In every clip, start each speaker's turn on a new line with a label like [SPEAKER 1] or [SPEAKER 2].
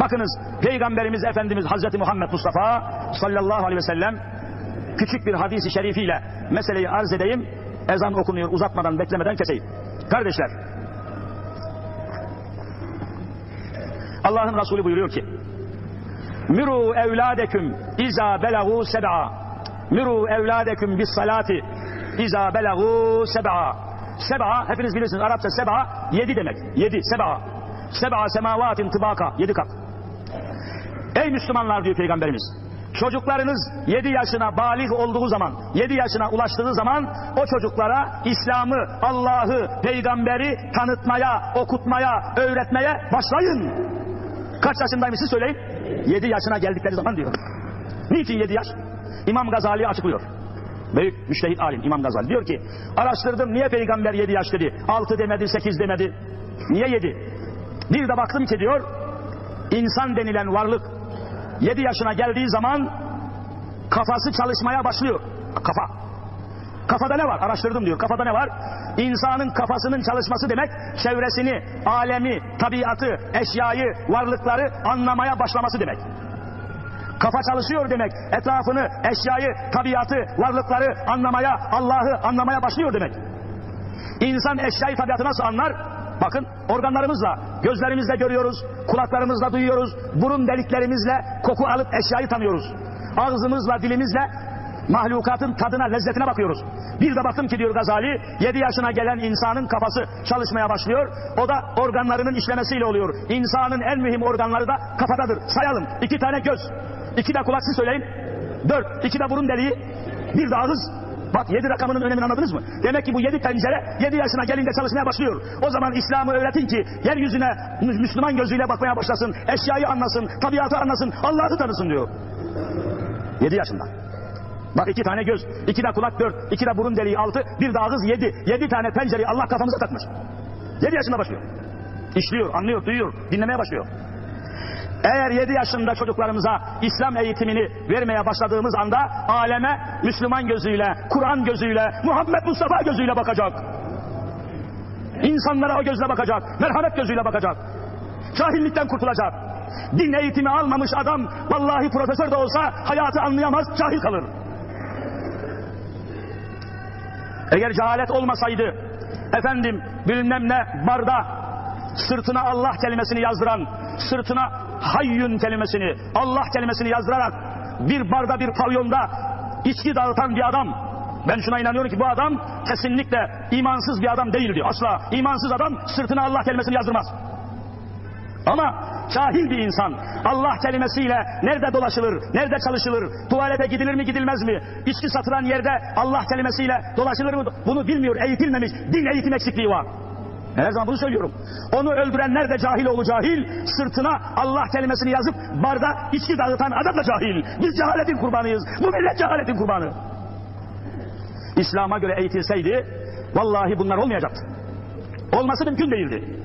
[SPEAKER 1] Bakınız Peygamberimiz Efendimiz Hazreti Muhammed Mustafa sallallahu aleyhi ve sellem küçük bir hadisi şerifiyle meseleyi arz edeyim. Ezan okunuyor uzatmadan beklemeden keseyim. Kardeşler Allah'ın Resulü buyuruyor ki Miru evladeküm iza belagu seb'a Miru evladeküm bis salati iza belagu seb'a Seb'a hepiniz bilirsiniz Arapça seb'a yedi demek. Yedi seb'a. Seb'a semavatin tıbaka yedi kat. Ey Müslümanlar diyor Peygamberimiz. Çocuklarınız 7 yaşına balik olduğu zaman, 7 yaşına ulaştığı zaman o çocuklara İslam'ı, Allah'ı, peygamberi tanıtmaya, okutmaya, öğretmeye başlayın. Kaç yaşındaymış siz söyleyin? 7 yaşına geldikleri zaman diyor. Niçin 7 yaş? İmam Gazali açıklıyor. Büyük müştehit alim İmam Gazali diyor ki araştırdım niye peygamber 7 yaş dedi? 6 demedi, 8 demedi. Niye 7? Bir de baktım ki diyor insan denilen varlık 7 yaşına geldiği zaman kafası çalışmaya başlıyor. Kafa. Kafada ne var? Araştırdım diyor. Kafada ne var? İnsanın kafasının çalışması demek çevresini, alemi, tabiatı, eşyayı, varlıkları anlamaya başlaması demek. Kafa çalışıyor demek. Etrafını, eşyayı, tabiatı, varlıkları anlamaya, Allah'ı anlamaya başlıyor demek. İnsan eşyayı, tabiatı nasıl anlar? Bakın organlarımızla, gözlerimizle görüyoruz, kulaklarımızla duyuyoruz, burun deliklerimizle koku alıp eşyayı tanıyoruz. Ağzımızla, dilimizle mahlukatın tadına, lezzetine bakıyoruz. Bir de baktım ki diyor Gazali, 7 yaşına gelen insanın kafası çalışmaya başlıyor. O da organlarının işlemesiyle oluyor. İnsanın en mühim organları da kafadadır. Sayalım. iki tane göz, iki de kulak siz söyleyin. Dört, iki de burun deliği, bir de ağız, Bak yedi rakamının önemini anladınız mı? Demek ki bu yedi pencere yedi yaşına gelince çalışmaya başlıyor. O zaman İslam'ı öğretin ki yeryüzüne Mü- Müslüman gözüyle bakmaya başlasın. Eşyayı anlasın, tabiatı anlasın, Allah'ı tanısın diyor. Yedi yaşında. Bak iki tane göz, iki de kulak dört, iki de burun deliği altı, bir de ağız yedi. Yedi tane pencereyi Allah kafamıza takmış. Yedi yaşında başlıyor. İşliyor, anlıyor, duyuyor, dinlemeye başlıyor. Eğer 7 yaşında çocuklarımıza İslam eğitimini vermeye başladığımız anda aleme Müslüman gözüyle, Kur'an gözüyle, Muhammed Mustafa gözüyle bakacak. İnsanlara o gözle bakacak, merhamet gözüyle bakacak. Cahillikten kurtulacak. Din eğitimi almamış adam vallahi profesör de olsa hayatı anlayamaz, cahil kalır. Eğer cehalet olmasaydı, efendim bilmem ne barda sırtına Allah kelimesini yazdıran, sırtına hayyün kelimesini, Allah kelimesini yazdırarak bir barda bir pavyonda içki dağıtan bir adam, ben şuna inanıyorum ki bu adam kesinlikle imansız bir adam değildi. Asla imansız adam sırtına Allah kelimesini yazdırmaz. Ama cahil bir insan Allah kelimesiyle nerede dolaşılır, nerede çalışılır, tuvalete gidilir mi gidilmez mi, içki satılan yerde Allah kelimesiyle dolaşılır mı bunu bilmiyor, eğitilmemiş, din eğitim eksikliği var. Her zaman bunu söylüyorum. Onu öldürenler de cahil oğlu cahil, sırtına Allah kelimesini yazıp barda içki dağıtan adam da cahil. Biz cehaletin kurbanıyız, bu millet cehaletin kurbanı. İslam'a göre eğitilseydi, vallahi bunlar olmayacaktı. Olması mümkün değildi.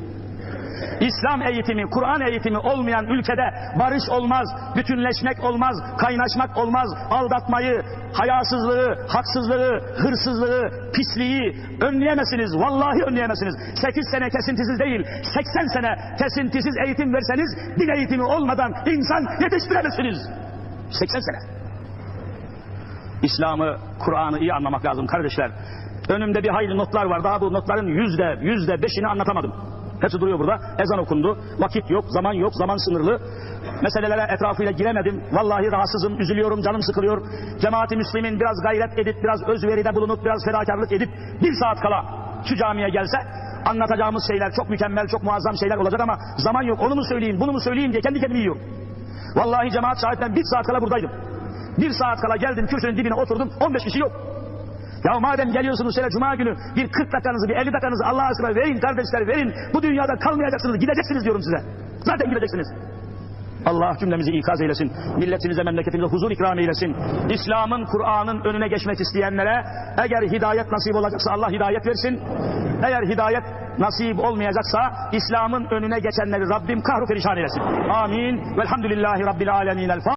[SPEAKER 1] İslam eğitimi, Kur'an eğitimi olmayan ülkede barış olmaz, bütünleşmek olmaz, kaynaşmak olmaz, aldatmayı, hayasızlığı, haksızlığı, hırsızlığı, pisliği önleyemezsiniz. Vallahi önleyemezsiniz. 8 sene kesintisiz değil, 80 sene kesintisiz eğitim verseniz din eğitimi olmadan insan yetiştiremezsiniz. 80 sene. İslam'ı, Kur'an'ı iyi anlamak lazım kardeşler. Önümde bir hayli notlar var. Daha bu notların yüzde, yüzde beşini anlatamadım. Hepsi duruyor burada. Ezan okundu. Vakit yok, zaman yok, zaman sınırlı. Meselelere etrafıyla giremedim. Vallahi rahatsızım, üzülüyorum, canım sıkılıyor. Cemaati Müslümin biraz gayret edip, biraz özveride bulunup, biraz fedakarlık edip bir saat kala şu camiye gelse anlatacağımız şeyler çok mükemmel, çok muazzam şeyler olacak ama zaman yok. Onu mu söyleyeyim, bunu mu söyleyeyim diye kendi kendimi yiyorum. Vallahi cemaat şahit bir saat kala buradaydım. Bir saat kala geldim kürsünün dibine oturdum 15 kişi yok. Ya madem geliyorsunuz şöyle cuma günü bir 40 dakikanızı bir 50 dakikanızı Allah aşkına verin kardeşler verin. Bu dünyada kalmayacaksınız gideceksiniz diyorum size. Zaten gideceksiniz. Allah cümlemizi ikaz eylesin. Milletimize, memleketimize huzur ikram eylesin. İslam'ın, Kur'an'ın önüne geçmek isteyenlere eğer hidayet nasip olacaksa Allah hidayet versin. Eğer hidayet nasip olmayacaksa İslam'ın önüne geçenleri Rabbim kahru perişan eylesin. Amin. Velhamdülillahi Rabbil alemin.